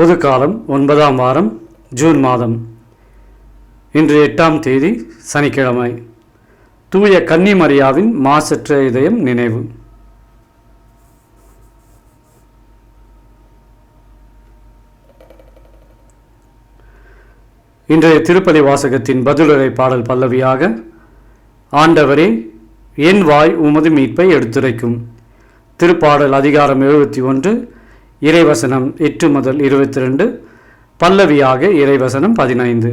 பொதுக்காலம் ஒன்பதாம் வாரம் ஜூன் மாதம். இன்று எட்டாம் தேதி சனிக்கிழமை. தூய கன்னிமரியாவின் மாசற்ற இதயம் நினைவு. இன்றைய திருப்பதி வாசகத்தின் பதிலுரை பாடல் பல்லவியாக ஆண்டவரே என் வாய் உமது மீட்பை எடுத்துரைக்கும். திருப்பாடல் அதிகாரம் எழுபத்தி ஒன்று இறைவசனம் எட்டு முதல் இருபத்தி ரெண்டு பல்லவியாக இறைவசனம் பதினைந்து.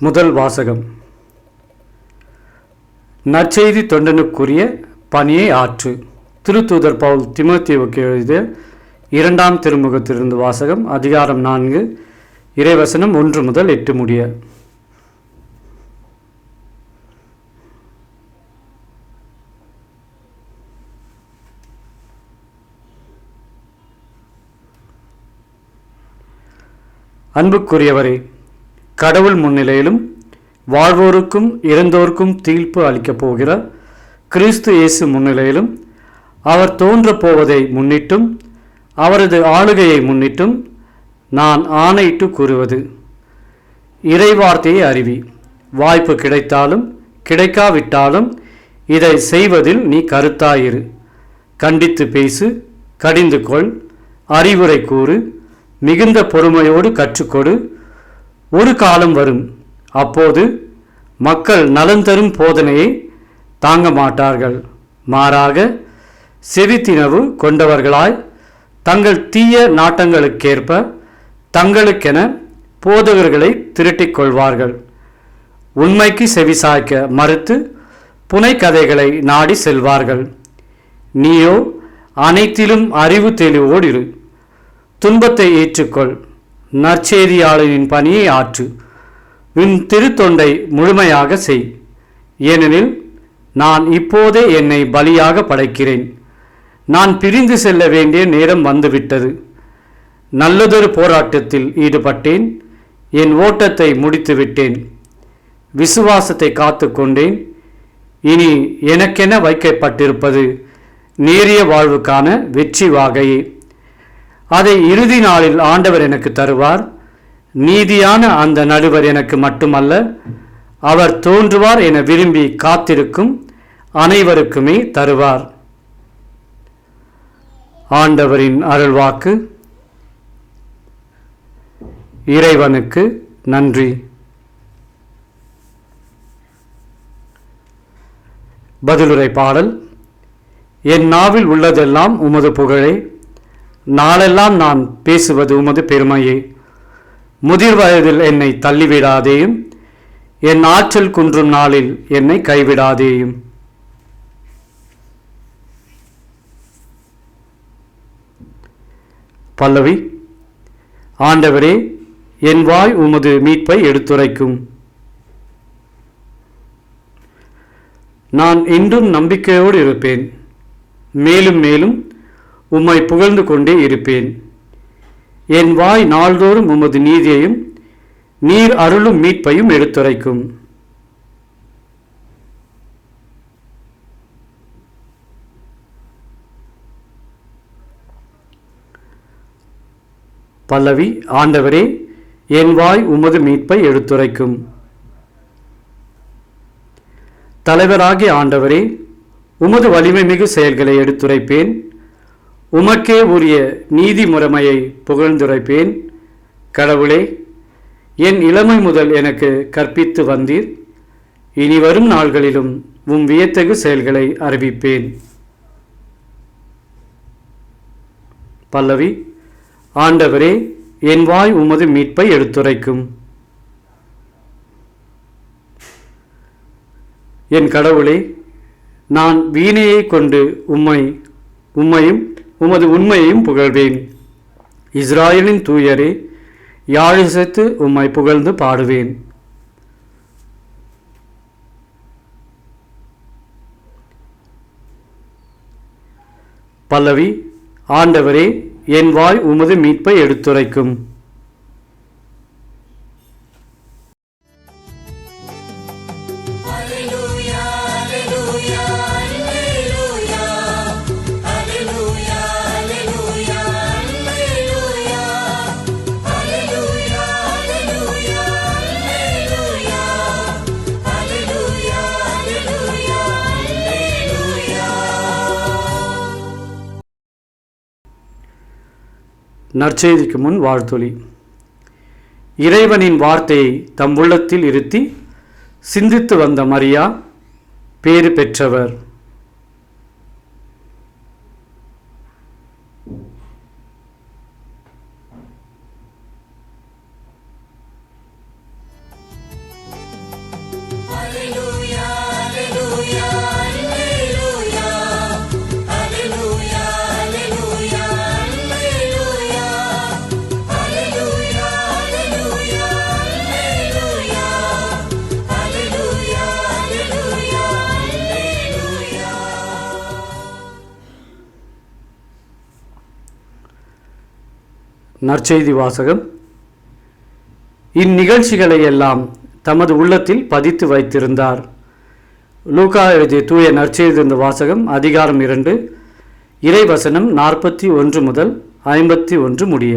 முதல் வாசகம். நற்செய்தி தொண்டனுக்குரிய பணியை ஆற்று. திருத்தூதர் பவுல் திமோத்தேவுக்கு எழுதிய இரண்டாம் திருமுகத்திலிருந்து வாசகம் அதிகாரம் நான்கு இறைவசனம் ஒன்று முதல் எட்டு முடிய. அன்புக்குரியவரே கடவுள் முன்னிலையிலும் வாழ்வோருக்கும் இறந்தோர்க்கும் தீர்ப்பு அளிக்கப் போகிறார் கிறிஸ்து இயேசு முன்னிலையிலும் அவர் தோன்ற போவதை முன்னிட்டும் அவரது ஆளுகையை முன்னிட்டும் நான் ஆணையிட்டு கூறுவது. இறைவார்த்தையை அறிவி. வாய்ப்பு கிடைத்தாலும் கிடைக்காவிட்டாலும் இதை செய்வதில் நீ கருத்தாயிரு. கண்டித்து பேசு கடிந்து கொள் அறிவுரை கூறு மிகுந்த பொறுமையோடு கற்றுக்கொடு ஒரு காலம் வரும். அப்போது மக்கள் நலன் தரும் போதனையை தாங்க மாட்டார்கள். மாறாக செவித்தினவு கொண்டவர்களாய் தங்கள் தீய நாட்டங்களுக்கேற்ப தங்களுக்கென போதகர்களை திரட்டிக் கொள்வார்கள். உண்மைக்கு செவிசாய்க்க மறுத்து புனைக்கதைகளை நாடி செல்வார்கள். நீயோ அனைத்திலும் அறிவு தெளிவோடு இரு துன்பத்தை ஏற்றுக்கொள். நற்செய்தியாளரின் பணியை ஆற்று. உன் திருத்தொண்டை முழுமையாக செய். ஏனெனில் நான் இப்போதே என்னை பலியாக படைக்கிறேன். நான் பிரிந்து செல்ல வேண்டிய நேரம் வந்துவிட்டது. நல்லதொரு போராட்டத்தில் ஈடுபட்டேன். என் ஓட்டத்தை முடித்துவிட்டேன். விசுவாசத்தை காத்து கொண்டேன் இனி எனக்கென வைக்கப்பட்டிருப்பது நேரிய வாழ்வுக்கான வெற்றி வாகையே. அதை இறுதி நாளில் ஆண்டவர் எனக்கு தருவார். நீதியான அந்த நடுவர் எனக்கு மட்டுமல்ல அவர் தோன்றுவார் என விரும்பி காத்திருக்கும் அனைவருக்குமே தருவார். ஆண்டவரின் அருள்வாக்கு இறைவனுக்கு நன்றி. பதிலுரை பாடல் என் நாவில் உள்ளதெல்லாம் உமது புகழே நாளெல்லாம் நான் பேசுவது உமது பெருமையே. முதிர் வயதில் என்னை தள்ளிவிடாதேயும் என் ஆற்றல் குன்றும் நாளில் என்னை கைவிடாதேயும். பல்லவி ஆண்டவரே என் வாய் உமது மீட்பை எடுத்துரைக்கும். நான் என்றும் நம்பிக்கையோடு இருப்பேன். மேலும் மேலும் உம்மை புகழ்ந்து கொண்டே இருப்பேன். என் வாய் நாள்தோறும் உமது நீதியையும் நீர் அருளும் மீட்பையும் எடுத்துரைக்கும். பல்லவி ஆண்டவரே என் வாய் உமது மீட்பை எடுத்துரைக்கும். தலைவராகிய ஆண்டவரே உமது வலிமை மிகு செயல்களை எடுத்துரைப்பேன். உமக்கே உரிய நீதி முறைமையை புகழ்ந்துரைப்பேன். கடவுளே என் இளமை முதல் எனக்கு கற்பித்து வந்தீர். இனி வரும் நாள்களிலும் உம் வியத்தகு செயல்களை அறிவிப்பேன். பல்லவி ஆண்டவரே என் வாய் உமது மீட்பை எடுத்துரைக்கும். என் கடவுளே நான் வீணையை கொண்டு உம்மை உம்மையும் உமது உண்மையையும் புகழ்வேன். இஸ்ராயலின் தூயரே யாழிசைத்து உம்மை புகழ்ந்து பாடுவேன். பல்லவி ஆண்டவரே என் வாய் உமது மீட்பை எடுத்துரைக்கும். நற்செய்திக்கு முன் வாழ்த்தொலி. இறைவனின் வார்த்தையை தம் உள்ளத்தில் இருத்தி சிந்தித்து வந்த மரியா பேறு பெற்றவர். நற்செய்தி வாசகம். இந்நிகழ்ச்சிகளை எல்லாம் தமது உள்ளத்தில் பதித்து வைத்திருந்தார். லூகா எழுதிய தூய நற்செய்திருந்த வாசகம் அதிகாரம் இரண்டு இறைவசனம் நாற்பத்தி ஒன்று முதல் ஐம்பத்தி ஒன்று முடிய.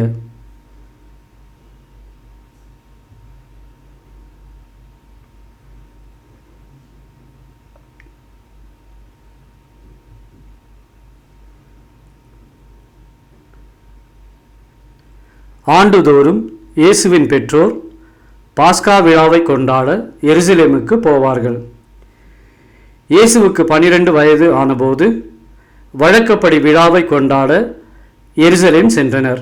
ஆண்டுதோறும் இயேசுவின் பெற்றோர் பாஸ்கா விழாவை கொண்டாட எருசலேமுக்கு போவார்கள். இயேசுவுக்கு பனிரெண்டு வயது ஆனபோது வழக்கப்படி விழாவை கொண்டாட எருசலேம் சென்றனர்.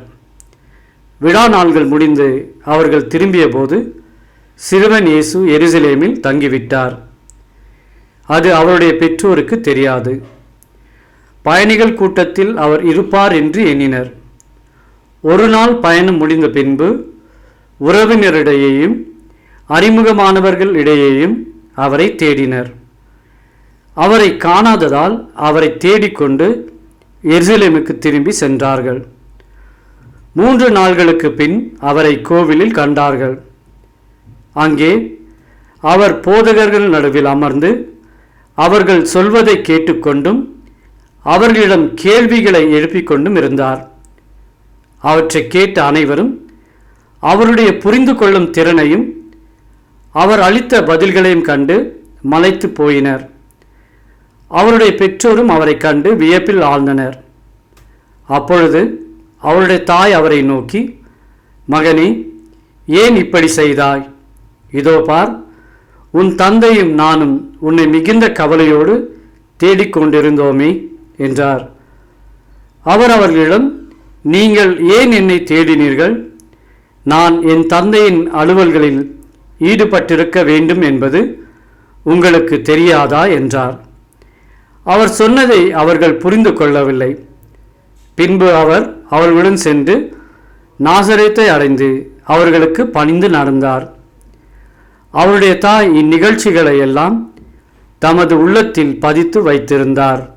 விழா நாள்கள் முடிந்து அவர்கள் திரும்பிய போது சிறுவன் இயேசு எருசலேமில் தங்கிவிட்டார். அது அவருடைய பெற்றோருக்கு தெரியாது. பயணிகள் கூட்டத்தில் அவர் இருப்பார் என்று எண்ணினர். ஒரு நாள் பயணம் முடிந்த பின்பு உறவினரிடையேயும் அறிமுகமானவர்கள் இடையேயும் அவரை தேடினர். அவரை காணாததால் அவரை தேடிக்கொண்டு எருசலேமுக்கு திரும்பி சென்றார்கள். மூன்று நாள்களுக்கு பின் அவரை கோவிலில் கண்டார்கள். அங்கே அவர் போதகர்கள் நடுவில் அமர்ந்து அவர்கள் சொல்வதை கேட்டுக்கொண்டும் அவர்களிடம் கேள்விகளை எழுப்பிக்கொண்டும் இருந்தார். அவற்றை கேட்ட அனைவரும் அவருடைய புரிந்து கொள்ளும் திறனையும் அவர் அளித்த பதில்களையும் கண்டு மலைத்து போயினர். அவருடைய பெற்றோரும் அவரை கண்டு வியப்பில் ஆழ்ந்தனர். அப்பொழுது அவருடைய தாய் அவரை நோக்கி மகனே ஏன் இப்படி செய்தாய்? இதோ பார் உன் தந்தையும் நானும் உன்னை மிகுந்த கவலையோடு தேடிக்கொண்டிருந்தோமே என்றார். அவர் அவர்களிடம் நீங்கள் ஏன் என்னை தேடினீர்கள்? நான் என் தந்தையின் அலுவல்களில் ஈடுபட்டிருக்க வேண்டும் என்பது உங்களுக்கு தெரியாதா? என்றார். அவர் சொன்னதை அவர்கள் புரிந்து கொள்ளவில்லை. பின்பு அவர் அவர்களுடன் சென்று நாசரேத்தை அடைந்து அவர்களுக்கு பணிந்து நடந்தார். அவருடைய தாய் இந்நிகழ்ச்சிகளை எல்லாம் தமது உள்ளத்தில் பதித்து வைத்திருந்தார்.